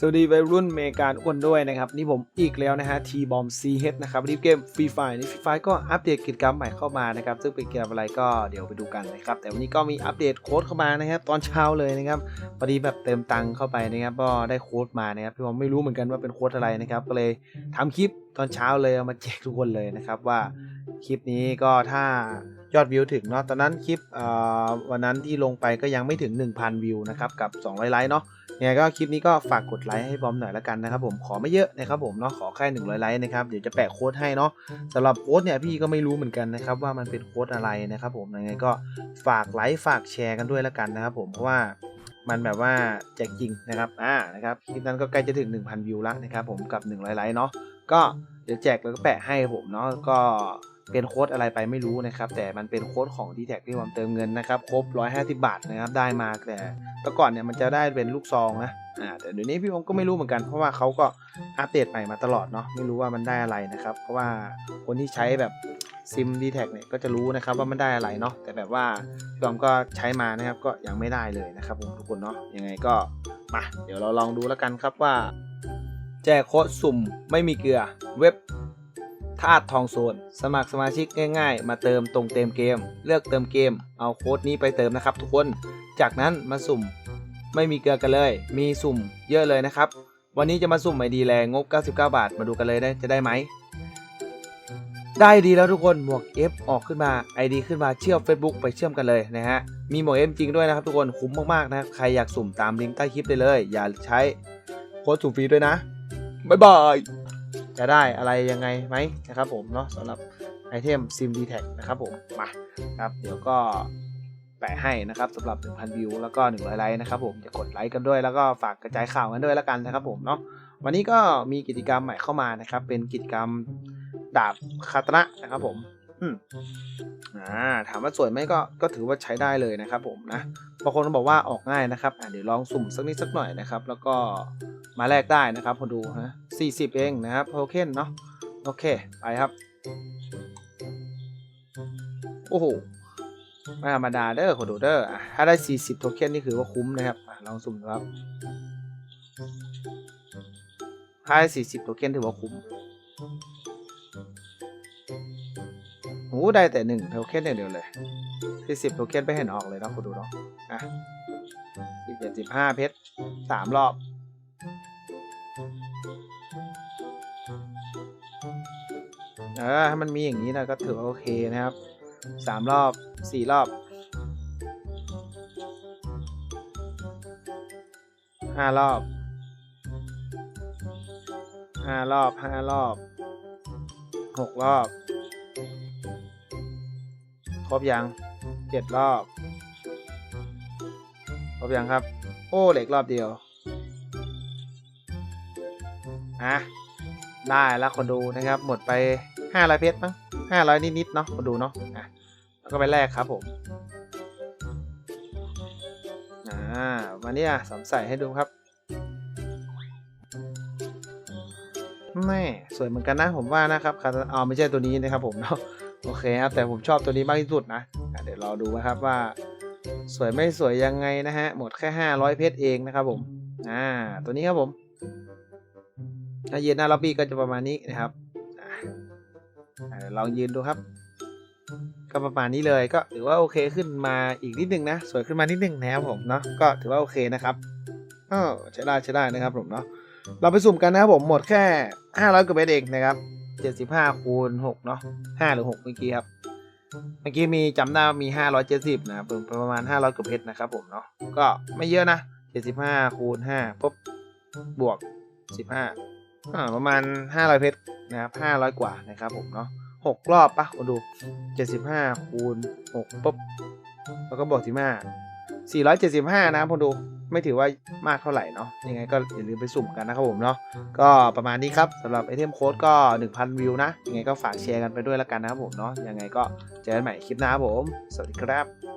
สวัสดีวัยรุ่นเมกาทุกคนด้วยนะครับ นี่ผมอีกแล้วนะฮะทีบอมซีเฮดนะครับวันนี้เกมฟรีไฟนี่ฟรีไฟก็อัปเดตกิจกรรมใหม่เข้ามานะครับ ซึ่งเป็นเกมอะไรก็เดี๋ยวไปดูกันนะครับ แต่วันนี้ก็มีอัปเดตโค้ดเข้ามานะครับ ตอนเช้าเลยนะครับพอดีแบบเติมตังค์เข้าไปนะครับ ก็ได้โค้ดมานะครับพี่ผมไม่รู้เหมือนกันว่าเป็นโค้ดอะไรนะครับ ก็เลยทำคลิปตอนเช้าเลยเอามาแจกทุกคนเลยนะครับว่าคลิปนี้ก็ถ้ายอดวิวถึงเนาะตอนนั้นคลิปวันนั้นที่ลงไปก็ยังไม่ถึง 1,000 วิวนะครับกับ 200 ไลค์เนาะ ยังไงก็คลิปนี้ก็ฝากกดไลค์ให้บอมหน่อยละกันนะครับผมขอไม่เยอะนะครับผมเนาะขอแค่100ไลค์นะครับเดี๋ยวจะแปะโค้ดให้เนาะสำหรับโค้ดเนี่ยพี่ก็ไม่รู้เหมือนกันนะครับว่ามันเป็นโค้ดอะไรนะครับผมยังไงก็ฝากไลค์ฝากแชร์กันด้วยละกันนะครับผมเพราะว่ามันแบบว่าแจกจริงนะครับอ่านะครับคลิปนั้นก็ใกล้จะถึง 1,000 วิวแล้วนะครับผมกับ 100ไลค์เนาะก็เดี๋ยวแจกแล้วก็แปะให้ผมเนาะก็ เป็นโค้ดอะไรไปไม่รู้นะครับ แต่มันเป็นโค้ดของ d t แทที่ผมเติมเงินนะครับ ครบ 150 บาทนะครับ ได้มาแต่แต่ก่อนเนี่ยมันจะได้เป็นลูกซองนะอ่าแต่เดี๋ยวนี้พี่ผมก็ไม่รู้เหมือนกัน เพราะว่าเขาก็อัปเดตใหม่มาตลอดเนาะไม่รู้ว่ามันได้อะไรนะครับ เพราะว่าคนที่ใช้แบบซิม d t แทเนี่ยก็จะรู้นะครับว่ามันได้อะไรเนาะแต่แบบว่าพี่ผมก็ใช้มานะครับก็ยังไม่ได้เลยนะครับผมทุกคนเนาะยังไงก็มาเดี๋ยวเราลองดูแล้วกันครับว่า แจกโค้ดสุ่มไม่มีเกลือเว็บ ธาตุทองโซน สมัครสมาชิกง่าย ๆ มาเติมตรงเต็มเกม เลือกเติมเกม เอาโค้ดนี้ไปเติมนะครับ ทุกคน จากนั้นมาสุ่ม ไม่มีเกลือกันเลย มีสุ่มเยอะเลยนะครับ วันนี้จะมาสุ่มไอดีแรงงบ 99 บาท มาดูกันเลยได้จะได้ไหม ได้ดีแล้วทุกคน หมวก F ออกขึ้นมา ID ขึ้นมาเชื่อม Facebook ไปเชื่อมกันเลยนะฮะ มีหมวก F จริงด้วยนะครับทุกคน คุ้มมากๆนะ ใครอยากสุ่มตามลิงก์ใต้คลิปได้เลย อย่าใช้โค้ดสุ่มฟรีด้วยนะ บ๊ายบาย จะได้อะไรยังไงไหมนะครับผมเนาะสำหรับไอเทมซิมดีแท็นะครับผมมาครับเดี๋ยวก็แปะให้นะครับสำหรับ 1,000 วิวแล้วก็ 100 ไลค์นะครับผมจะกดไลค์กันด้วยแล้วก็ฝากกระจายข่าวกันด้วยแล้วกันนะครับผมเนาะวันนี้ก็มีกิจกรรมใหม่เข้ามานะครับเป็นกิจกรรมดาบคาตนะนะครับผม อ่าถามว่าสวยไหมก็ก็ถือว่าใช้ได้เลยนะครับผมนะบางคนก็บอกว่าออกง่ายนะครับอ่าเดี๋ยวลองสุ่มสักนิดสักหน่อยนะครับ แล้วก็มาแลกได้นะครับคนดูฮะ40เองนะครับโทเค็นเนาะโอเคไปครับ โอ้โหไม่ธรรมดาเด้อคนดูเด้ออถ้าได้ 40 โทเค็นนี่คือว่าคุ้มนะครับลองสุ่มครับถ้าได้40 โทเค็นถือว่าคุ้ม โอ้ได้แต่1โทเค็นอย่างเดียวเลย40โทเค็นไปเห็นออกเลยเนาะคนดูเนาะอะ75เจ็ดสิบห้าเพชร3รอบ เออถ้มันมีอย่างนี้นะก็ถือว่าโอเคนะครับสามรอบสี่รอบห้ารอบห้ารอบห้ารอบหกรอบ ครบยังเจ็ดรอบ ครบยังครับ โอ้เหล็กรอบเดียว อะ ได้แล้วคนดูนะครับ หมดไปห้าร้อยเพชรมั้งห้าร้อยนิดๆเนาะคนดูเนาะอะแล้วก็ไปแลกครับผมอ่ามาเนี่ยสมใส่ให้ดูครับแม่สวยเหมือนกันนะผมว่านะครับคาอ๋อไม่ใช่ตัวนี้นะครับผมเนาะ โอเคครับ แต่ผมชอบตัวนี้มากที่สุดนะเดี๋ยวรอดูนะครับว่า สวยไม่สวยยังไงนะฮะ หมดแค่ 500 เพชรเองนะครับผมอ่าตัวนี้ครับผม ถ้ายืนหน้าล็อบบี้ก็จะประมาณนี้นะครับอลองยืนดูครับ ก็ประมาณนี้เลยก็ถือว่าโอเคขึ้นมาอีกนิดนึงนะ สวยขึ้นมานิดนึงนะครับผมเนาะก็ถือว่าโอเคนะครับอ้าวใช้ได้ใช้ได้นะครับผมเนาะเราไปสุ่มกันนะครับผมหมดแค่ 500กว่าเมตรเองนะครับ 75คูณ6เนาะ5หรือ6เมื่อกี้ครับ เมื่อกี้มีจำได้ว่ามี570นะครับประมาณ500กว่าเพชรนะครับผมเนาะก็ไม่เยอะนะ75คูณ5ปุ๊บบวก15อ่าประมาณ500เพชรนะครับ500กว่านะครับผมเนาะหกรอบปะมาดูเจ็ดสิบห้าคูณหกปุ๊บแล้วก็บวกสิบห้าสี่ร้อยเจ็ดสิบห้านะพอดู ไม่ถือว่ามากเท่าไหร่เนาะยังไงก็อย่าลืมไปสุ่มกันนะครับผมเนาะก็ประมาณนี้ครับสำหรับไอเทมโค้ดก็ 1,000 วิวนะยังไงก็ฝากแชร์กันไปด้วยแล้วกันนะครับผมเนาะยังไงก็เจอกันใหม่คลิปหน้าครับผม สวัสดีครับ